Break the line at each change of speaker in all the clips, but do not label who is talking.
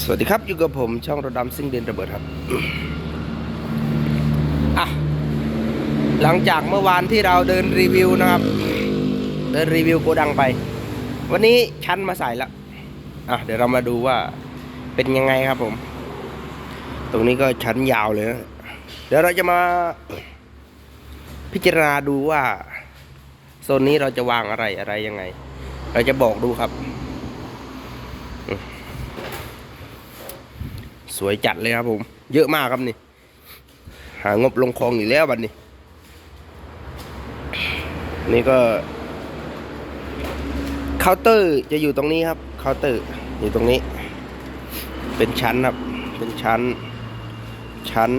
สวัสดีครับ อยู่กับผมช่องระดำซิ่งเดนระเบิดครับอะหลังจากเมื่อวานที่เราเดินรีวิวนะครับ เดินรีวิวโกดังไป วันนี้ชั้นมาใส่ละอะเดี๋ยวเรามาดูว่าเป็นยังไงครับผม ตรงนี้ก็ชั้นยาวเลยนะเดี๋ยวเราจะมาพิจารณาดูว่าโซนนี้เราจะวางอะไรอะไรยังไง เราจะบอกดูครับ สวยจัดเลยครับผม เยอะมากครับนี่ หางบลงคลองอีกแล้วบัดนี้ นี่ก็เคาน์เตอร์จะอยู่ตรงนี้ครับเคาน์เตอร์อยู่ตรงนี้ เป็นชั้นครับ เป็นชั้น ชั้น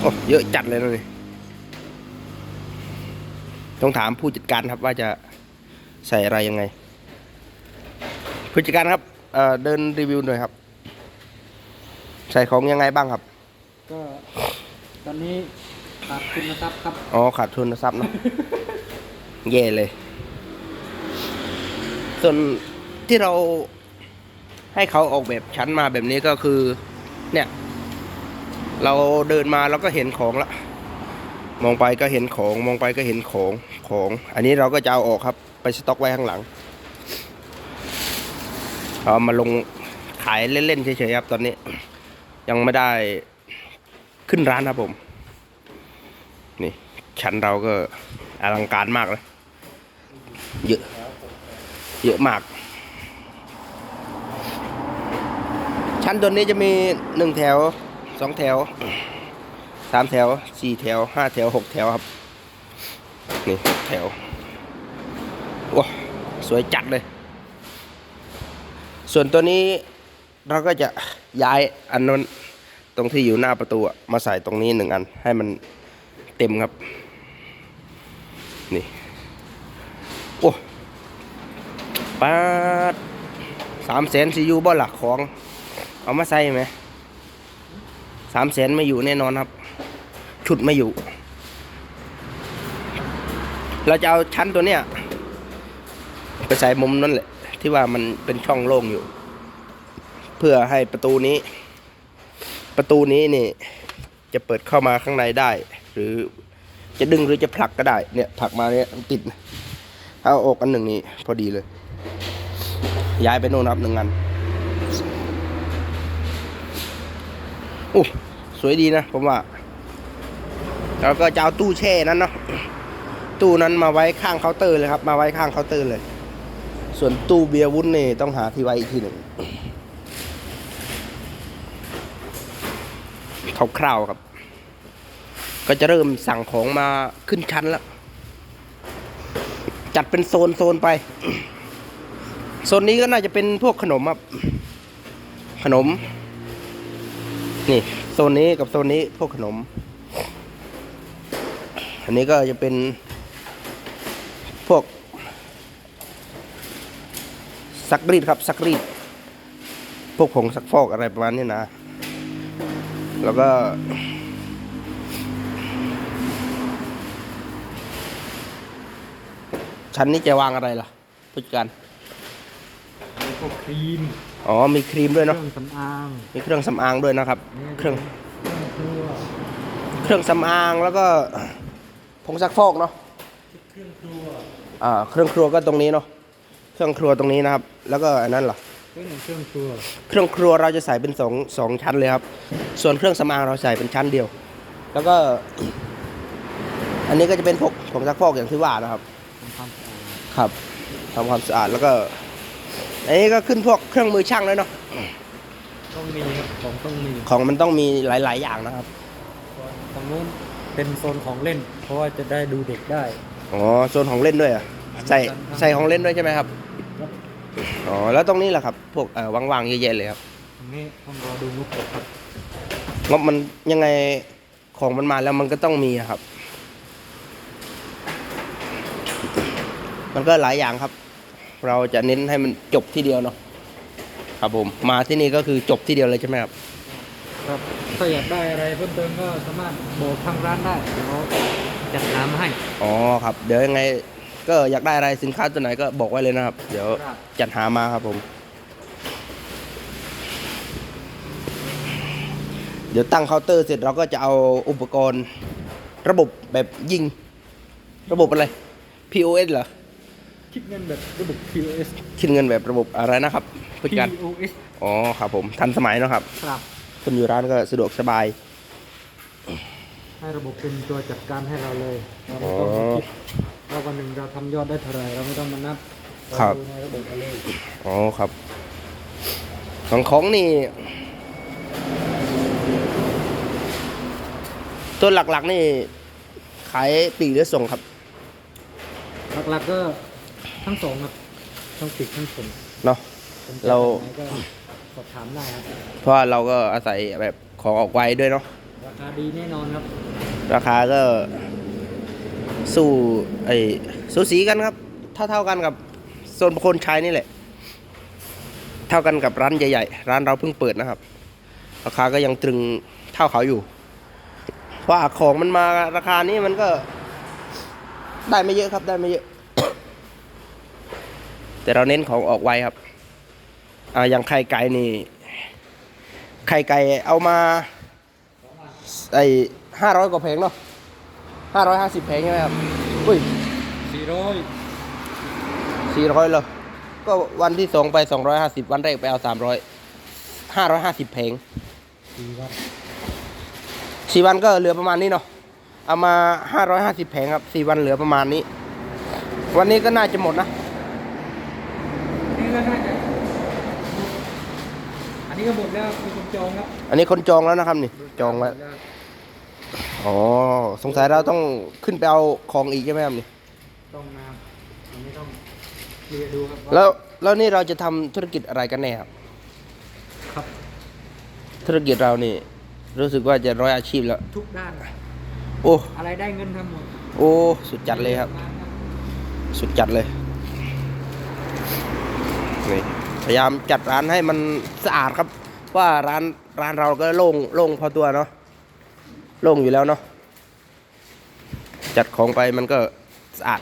โอ้เยอะจัดเลยนะนี่ต้องถามผู้จัดการครับว่าจะใส่อะไรยังไงผู้จัดการครับเเดินรีวิวหน่อยครับ ใส่ของยังไงบ้างครับ
ก็ตอนนี้ขาดทุนทรัพย์ครับ
อ๋อขาดทุนทรัพย์เนาะแย่เลย ส่วนที่เราให้เขาออกแบบชั้นมาแบบนี้ก็คือ เนี่ย เราเดินมาเราก็เห็นของละ มองไปก็เห็นของ มองไปก็เห็นของของ อันนี้เราก็จะเอาออกครับ ไปสต็อกไว้ข้างหลังเอามาลงขายเล่นๆเฉยๆครับตอนนี้ ยังไม่ได้ขึ้นร้านครับผม นี่ชั้นเราก็อลังการมากเลย เยอะ เยอะมาก ชั้นตัวนี้จะมีหนึ่งแถวสองแถวสามแถวสี่แถวห้าแถวหกแถวครับ นี่หกแถวโอ้สวยจัดเลย ส่วนตัวนี้เราก็จะ ย้ายอันนั้นตรงที่อยู่หน้าประตูมาใส่ตรงนี้หนึ่งอัน ให้มันเต็มครับ นี่ โอ้ปาดสามแสนซียูบ่หลักของ เอามาใส่ไหมสามแสนไม่อยู่แน่นอนครับ ชุดไม่อยู่ เราจะเอาชั้นตัวเนี้ย ไปใส่มุมนั่นแหละ ที่ว่ามันเป็นช่องโล่งอยู่ เพื่อให้ประตูนี้ ประตูนี้นี่ จะเปิดเข้ามาข้างในได้ หรือจะดึงหรือจะผลักก็ได้ เนี่ยผลักมาเนี่ยติดถ้าเอาออกอันหนึ่งนี่พอดีเลย ย้ายไปโน่นครับหนึ่งอันอู้สวยดีนะผมว่าแล้วก็จะเอาตู้แช่นั้นเนาะตู้นั้นมาไว้ข้างเคาน์เตอร์เลยครับ มาไว้ข้างเคาน์เตอร์เลย ส่วนตู้เบียร์วุ้นนี่ต้องหาที่ไว้อีกทีหนึ่ง คร่าวๆครับ ก็จะเริ่มสั่งของมาขึ้นชั้นแล้ว จัดเป็นโซนโซนไป โซนนี้ก็น่าจะเป็นพวกขนมครับ ขนม นี่โซนนี้กับโซนนี้พวกขนม อันนี้ก็จะเป็นพวกซักรีดครับซักรีด พวกผงซักฟอกอะไรประมาณนี้นะ แล้วก็ ชั้นนี้จะวางอะไรล่ะผู้จัดการ
แล้วก็ครีม
อ๋อมีครีมด้วย
เครื่
เนาะ
องสำอาง
มีเครื่องสำอางด้วยนะครับ เครื่อง
เครื่องครัว
เครื่องสำอางแล้วก็ผงซักฟอกเนาะ
เครื่องครัว
อ่าเครื่องครัวก็ตรงนี้เนาะเครื่องครัวตรงนี้นะครับ แล้วก็อันนั้นล่ะ
เครื่อง เครื่องครัว
เครื่องครัวเราจะใส่เป็นสองสองชั้นเลยครับ ส่วนเครื่องสำอางเราใส่เป็นชั้นเดียว แล้วก็ อันนี้ก็จะเป็นพวกผงซักฟอกอย่างที่ว่านะครับ
ทำความสะอาด
ครับทำความสะอาดแล้วก็อันนี้ก็ขึ้นพวกเครื่องมือช่างเลยเนาะ
ต้องมีครับของต้องมี
ของมันต้องมีหลาย ๆ อย่างนะครับ
ส่วนตรงนู้นเป็นโซนของเล่น เพราะว่าจะได้ดูเด็กได้
อ๋อโซนของเล่นด้วยเหรอะใส่ใส่ของเล่นด้วยใช่ไหมครับ อ๋อแล้วตรงนี้แหละครับ พวกเอ่อว่างๆเยอะแยะเลยครับ
ตรงนี้ต้องรอดูนุกครับ
งบมันยังไงของมันมาแล้วมันก็ต้องมีอะครับ มันก็หลายอย่างครับ เราจะเน้นให้มันจบที่เดียวเนาะครับผมมาที่นี่ก็คือจบที่เดียวเลยใช่ไหมครับ
ครับถ้าอยากได้อะไรเพิ่มเติมก็สามารถบอกทางร้านได้เดี๋ยวจัดหามาให้
อ๋อครับ เดี๋ยวยังไง ก็อยากได้อะไรสินค้าตัวไหนก็บอกไว้เลยนะครับ เดี๋ยว
ครับ
จัดหามาครับผม เดี๋ยวตั้งเคาน์เตอร์เสร็จเราก็จะเอาอุปกรณ์ ระบบแบบยิง ระบบอะไร POS เหรอ
คิดเงินแบบระบบ POS
คิดเงินแบบระบบอะไรนะครับผู้จัดการ
POS
อ๋อครับผมทันสมัยเนอะครับ
ครับ
คนอยู่ร้านก็สะดวกสบาย
ให้ระบบเป็นตัวจัดการให้เราเลยเราไม่
อ๋อ
ต้องมาคิด ว่าวันหนึ่งเราทำยอดได้เท่าไหร่เราไม่ต้องมานับเา
ครับ
ดูในระบบเอาเลย
อ๋อครับ ของของนี่ ตัวหลักๆนี่ ขายปลีกหรือส่งครับ
หลักๆก็ทั้งสองครับทั้งปิดทั้งส่ง
เนาะ
สนใจ
เรา
แบบไหนก็สอบถามได้ครับ
เพราะว่าเราก็อาศัยแบบของออกไวด้วยเนาะ
ราคาดีแน่นอนครับ
ราคาก็ สู้ไอ้สูสีกันครับ เท่าเท่ากันกับโซนคนใช้นี่แหละ เท่ากันกับร้านใหญ่ๆ ร้านเราเพิ่งเปิดนะครับ ราคาก็ยังตรึงเท่าเขาอยู่เพราะว่าของมันมาราคานี้มันก็ได้ไม่เยอะครับได้ไม่เยอะ แต่เราเน้นของออกไวครับอ่าอย่างไข่ไก่นี่ไข่ไก่เอามาไอ้ห้าร้อยกว่าเพงเนาะ ห้าร้อยห้าสิบเพลงใช่ไหมครับ อุ้ย
สี่ร้อย
สี่ร้อยเลยก็วันที่สองไปสองร้อยห้าสิบวันแรกไปเอาสามร้อยห้าร้อยห้าสิบเพลง
สี่วัตต์
สี่วันก็เหลือประมาณนี้เนาะ เอามาห้าร้อยห้าสิบแผงครับสี่วันเหลือประมาณนี้ วันนี้ก็น่าจะหมดนะ
นี่ก็น่าจะอันนี้ก็หมดแล้วมีคนจองครับ
อันนี้คนจองแล้วนะครับนี่ จองไว้
หมดแล้ว
อ๋อ สงสัยเราต้องขึ้นไปเอาของอีกใช่ไหมครับนี่
ต้องมาอันนี้ต้องเคลียร์ดูครับา
แล้ว แล้วนี่เราจะทำธุรกิจอะไรกันแน่ครับ
ครับ
ธุรกิจเรานี่ รู้สึกว่าจะร้อยอาชีพแล้ว
ทุกด้าน
โอ้
อะไรได้เงินทำหมด
โอ้ สุดจัดเลยครับสุดจัดเลยนี่พยายามจัดร้านให้มันสะอาดครับ ว่าร้านร้านเราก็โล่งโล่งพอตัวเนาะ โล่งอยู่แล้วเนาะจัดของไปมันก็สะอาด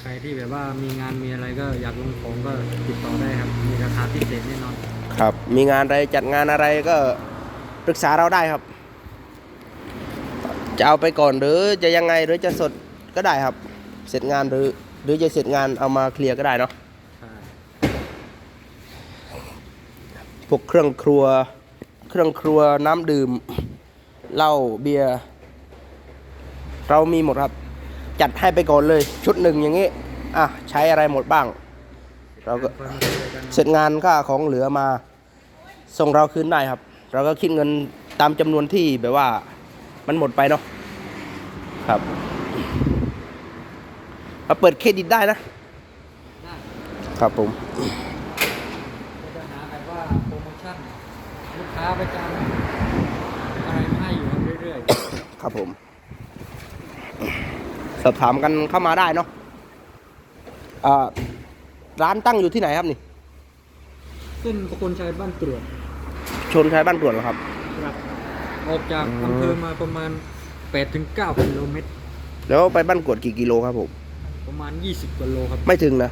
ใครที่แบบว่ามีงานมีอะไรก็อยากลงของก็ติดต่อได้ครับ มีราคาพิเศษแน่นอน
ครับ มีงานอะไรจัดงานอะไรก็ปรึกษาเราได้ครับ จะเอาไปก่อนหรือจะยังไงหรือจะสดก็ได้ครับ เสร็จงานหรือ หรือจะเสร็จงานเอามาเคลียร์ก็ได้เนาะ
ใช่
พวกเครื่องครัว เครื่องครัวน้ำดื่ม เหล้าเบียร์เรามีหมดครับ จัดให้ไปก่อนเลย ชุดหนึ่งอย่างนี้ อะ ใช้อะไรหมดบ้าง เราก็เสร็จงานก็เอาของเหลือมา ส่งเราคืนได้ครับ เราก็คิดเงินตามจำนวนที่แบบว่ามันหมดไปเนาะครับมาเปิดเครดิตได้นะ ครับผม
จะหาแบบว่าโปรโมชั่นลูกค้าประจำอะไรให้ รับเรื่อย
ครับผม สอบถามกันเข้ามาได้เนาะอ่าร้านตั้งอยู่ที่ไหนครับนี่
ๆซึ่งประคนชัยบ้านตรวจ
ชนชายบ้านตรวจเหรอครับ
ครับ ออกจาก
อืม
อำเภอมาประมาณ8ถึง9กิโลเมตร
แล้วไปบ้านกวดกี่กิโลครับผม
ประมาณ 20กิโลครับ
ไม่ถึงนะ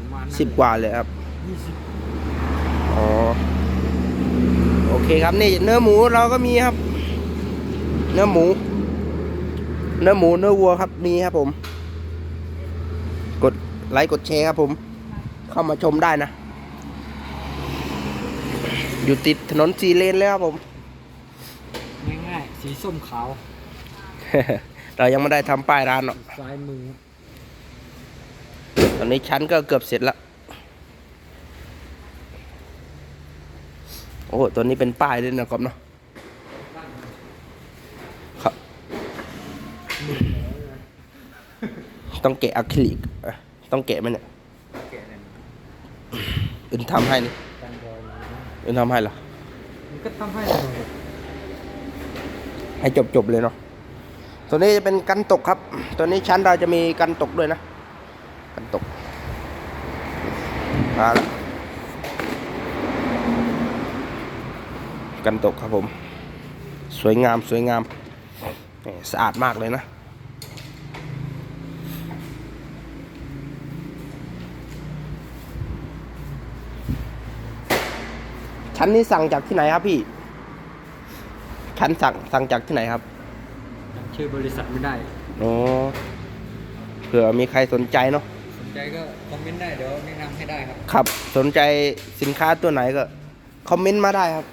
ประมาณนั้น
สิบกว่าเลยครับ
20
อ๋อ โอเคครับนี่เนื้อหมูเราก็มีครับ เนื้อหมู เนื้อหมูเนื้อวัวครับมีครับผม กดไลค์กดแชร์ครับผม เข้ามาชมได้นะ อยู่ติดถนนสีเลนเลยครับผม
ง่ายๆ สีส้มขาว
เรายังไม่ได้ทำป้ายร้านเนาะ
ซ้ายมือ
ตอนนี้ชั้นก็เกือบเสร็จแล้ว โอ้ตัวนี้เป็นป้ายด้วยนะครับเนาะ ครับ ต้องแกะอะคริลิกอะต้องแกะไหมเนี่ย
แกะเลยนะ
อื่นทำให้นี่
การรอยมานะ
อื่นทำให้เหรอ
มันก็ทำให้เรา
ให้จบจบๆเลยเนาะตัวนี้จะเป็นกันตกครับ ตัวนี้ชั้นเราจะมีกันตกด้วยนะ กันตกมาแล้วกันตกครับผม สวยงามสวยงามนี่สะอาดมากเลยนะ ชั้นนี้สั่งจากที่ไหนครับพี่พันสั่งสั่งจากที่ไหนครับ
จำชื่อบริษัทไม่ได้
อ๋อเผื่อมีใครสนใจเนาะ
สนใจก็คอมเมนต์ได้เดี๋ยวแนะนำให้ได้ครับ
ครับ สนใจสินค้าตัวไหนก็คอมเมนต์มาได้ครับ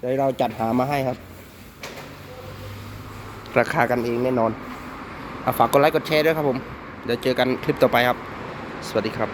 เดี๋ยวเราจัดหามาให้ครับ ราคากันเองแน่นอนเอาฝากกดไลค์กดแชร์ด้วยครับผม เดี๋ยวเจอกันคลิปต่อไปครับ สวัสดีครับ